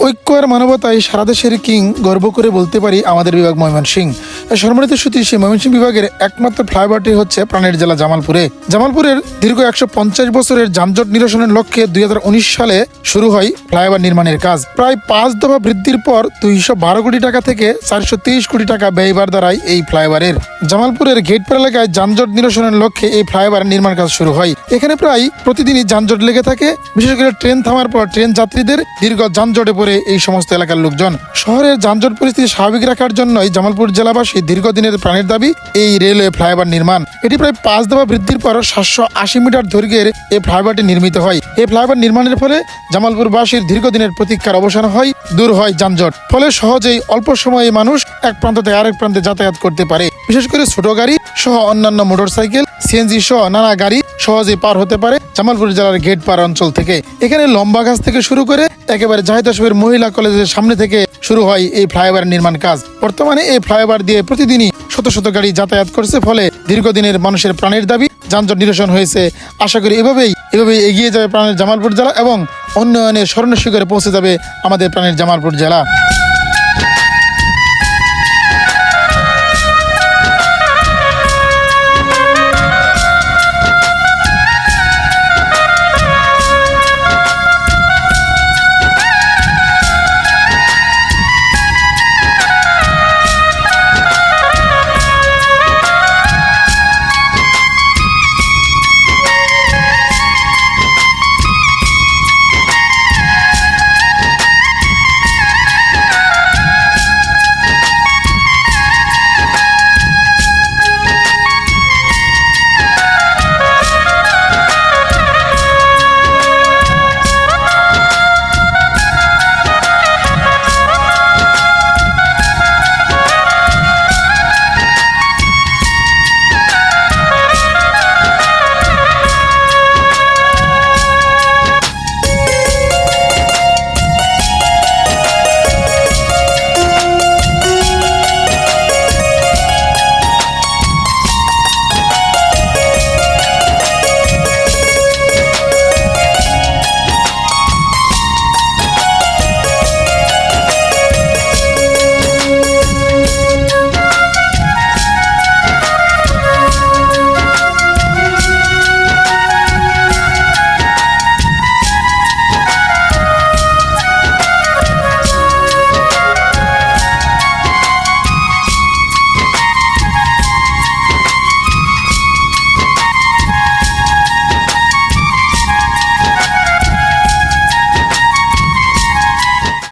ঐক্য আর মানবতায় সারা দেশের কিং গর্ব করে বলতে পারি আমাদের বিভাগ ময়মনসিং সম্মানিত সেই ময়মনসিংহ বিভাগের একমাত্র ফ্লাইওভারটি হচ্ছে প্রাণের জেলা জামালপুরে। জামালপুরের দীর্ঘ একশো পঞ্চাশ বছরের যানজট নিরসনের লক্ষ্যে দুই হাজার উনিশ সালে শুরু হয় ফ্লাইওভার নির্মাণের কাজ। প্রায় পাঁচ দফা বৃদ্ধির পর দুইশো বারো কোটি টাকা থেকে চারশো তেইশ কোটি টাকা ব্যয়বার দ্বারাই এই ফ্লাইওভারের। জামালপুরের গেটপাড়া এলাকায় যানজট নিরসনের লক্ষ্যে এই ফ্লাইওভার নির্মাণ কাজ শুরু হয়। এখানে প্রায় প্রতিদিনই যানজট লেগে থাকে। বিশেষ করে ট্রেন থামার পর ট্রেন যাত্রীদের দীর্ঘ যানজটে পড়ে এই সমস্ত এলাকার লোকজন। শহরের যানজট পরিস্থিতি স্বাভাবিক রাখার জন্যই জামালপুর জেলাবাসী দীর্ঘদিনের প্রাণের দাবি, এই রেলওয়ে ফ্লাইওভার নির্মাণ। এটি প্রায় পাঁচ দফা বৃদ্ধির পর সাতশো আশি মিটার দৈর্ঘ্যের এই ফ্লাইওভারটি নির্মিত হয়। এই ফ্লাইওভার নির্মাণের ফলে জামালপুরবাসীর দীর্ঘদিনের প্রতীক্ষার অবসান হয়, দূর হয় যানজট। ফলে সহজেই অল্প সময়ে মানুষ এক প্রান্ত থেকে আরেক প্রান্তে যাতায়াত করতে পারে। বিশেষ করে ছোট গাড়ি সহ অন্যান্য মোটরসাইকেল, সিএনজি সহ নানা গাড়ি সহজেই পার হতে পারে জামালপুর জেলার গেট পার অঞ্চল থেকে। এখানে লম্বা গাছ থেকে শুরু করে একেবারে জাহিদ আসবের মহিলা কলেজের সামনে থেকে শুরু হয় এই ফ্লাইওভার নির্মাণ কাজ। বর্তমানে এই ফ্লাইওভার দিয়ে প্রতিদিনই শত শত গাড়ি যাতায়াত করছে, ফলে দীর্ঘদিনের মানুষের প্রাণের দাবি যানজট নিরসন হয়েছে। আশা করি এভাবেই এভাবে এগিয়ে যাবে প্রাণের জামালপুর জেলা এবং উন্নয়নের স্বর্ণ শিখরে পৌঁছে যাবে আমাদের প্রাণের জামালপুর জেলা।